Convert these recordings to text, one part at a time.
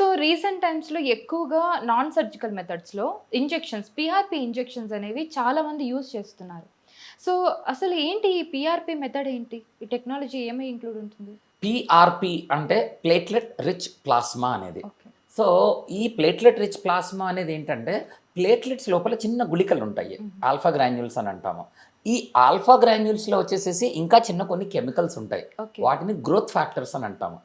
So recent టైమ్స్లో ఎక్కువగా non surgical మెథడ్స్లో ఇంజెక్షన్స్ పిఆర్పి ఇంజెక్షన్స్ అనేవి చాలా మంది యూజ్ చేస్తున్నారు. సో అసలు ఏంటి ఈ పిఆర్పి మెథడ్ ఏంటి? ఈ టెక్నాలజీ ఏమై ఇంక్లూడ్ ఉంటుంది? పిఆర్పి అంటే ప్లేట్లెట్ రిచ్ ప్లాస్మా అనేది. సో ఈ ప్లేట్లెట్ రిచ్ ప్లాస్మా అనేది ఏంటంటే ప్లేట్లెట్స్ లోపల చిన్న గుళికలు ఉంటాయి. ఆల్ఫా గ్రాన్యూల్స్ అని అంటాము. ఈ ఆల్ఫా గ్రాన్యూల్స్లో వచ్చేసేసి ఇంకా చిన్న కొన్ని కెమికల్స్ ఉంటాయి. వాటిని గ్రోత్ ఫ్యాక్టర్స్ అని అంటాము.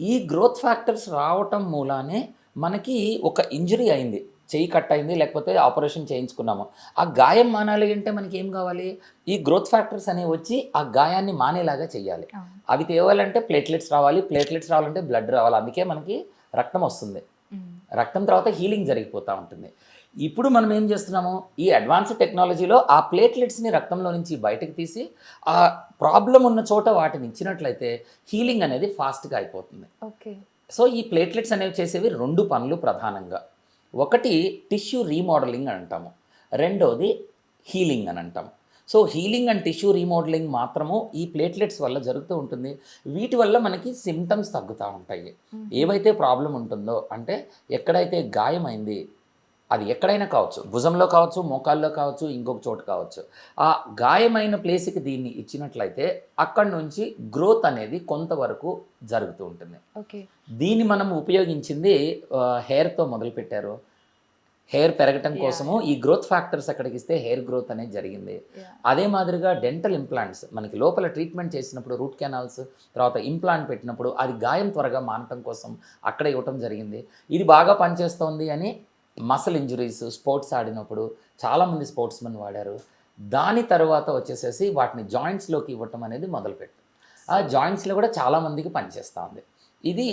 ఈ గ్రోత్ ఫ్యాక్టర్స్ రావటం మూలానే మనకి ఒక ఇంజరీ అయింది. చెయ్యి కట్ అయింది లేకపోతే ఆపరేషన్ చేయించుకున్నాము. ఆ గాయం మానాలి అంటే మనకి ఏం కావాలి? ఈ గ్రోత్ ఫ్యాక్టర్స్ అనేవి వచ్చి ఆ గాయాన్ని మానేలాగా చేయాలి అవి తేవాలంటే ప్లేట్లెట్స్ రావాలి ప్లేట్లెట్స్ రావాలంటే బ్లడ్ రావాలి. అందుకే మనకి రక్తం వస్తుంది. రక్తం తర్వాత హీలింగ్ జరిగిపోతూ ఉంటుంది. ఇప్పుడు మనం ఏం చేస్తున్నాము? ఈ అడ్వాన్స్ టెక్నాలజీలో ఆ ప్లేట్లెట్స్ని రక్తంలో నుంచి బయటకు తీసి ఆ ప్రాబ్లం ఉన్న చోట వాటిని ఇచ్చినట్లయితే హీలింగ్ అనేది ఫాస్ట్గా అయిపోతుంది. ఓకే. సో ఈ ప్లేట్లెట్స్ అనేవి చేసేవి రెండు పనులు ప్రధానంగా. ఒకటి టిష్యూ రీమోడలింగ్ అని అంటాము. రెండోది హీలింగ్ అని అంటాము. So healing and tissue remodelling మాత్రము ఈ ప్లేట్లెట్స్ వల్ల జరుగుతూ ఉంటుంది. వీటి వల్ల మనకి సిమ్టమ్స్ తగ్గుతూ ఉంటాయి. ఏవైతే ప్రాబ్లం ఉంటుందో అంటే ఎక్కడైతే గాయమైంది అది ఎక్కడైనా కావచ్చు. భుజంలో కావచ్చు మోకాల్లో కావచ్చు ఇంకొక చోట కావచ్చు. ఆ గాయమైన ప్లేస్కి దీన్ని ఇచ్చినట్లయితే అక్కడి నుంచి గ్రోత్ అనేది కొంతవరకు జరుగుతూ ఉంటుంది. ఓకే. దీన్ని మనం ఉపయోగించింది హెయిర్తో మొదలుపెట్టారు. హెయిర్ పెరగటం. కోసము ఈ గ్రోత్ ఫ్యాక్టర్స్ అక్కడికి ఇస్తే హెయిర్ గ్రోత్ అనేది జరిగింది. అదే మాదిరిగా డెంటల్ ఇంప్లాంట్స్ మనకి లోపల ట్రీట్మెంట్ చేసినప్పుడు రూట్ కెనాల్స్ తర్వాత ఇంప్లాంట్ పెట్టినప్పుడు అది గాయం త్వరగా మానటం కోసం అక్కడ ఇవ్వటం జరిగింది. ఇది బాగా పనిచేస్తోంది అని మసల్ ఇంజురీస్ స్పోర్ట్స్ ఆడినప్పుడు చాలామంది స్పోర్ట్స్ మెన్ వాడారు. దాని తర్వాత వచ్చేసేసి వాటిని జాయింట్స్లోకి ఇవ్వటం అనేది మొదలుపెట్టారు ఆ జాయింట్స్లో కూడా చాలామందికి పనిచేస్తూ ఉంది ఇది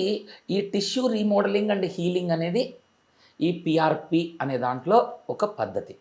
ఈ టిష్యూ రీమోడలింగ్ అండ్ హీలింగ్ అనేది ఈ పిఆర్పి అనే దాంట్లో ఒక పద్ధతి.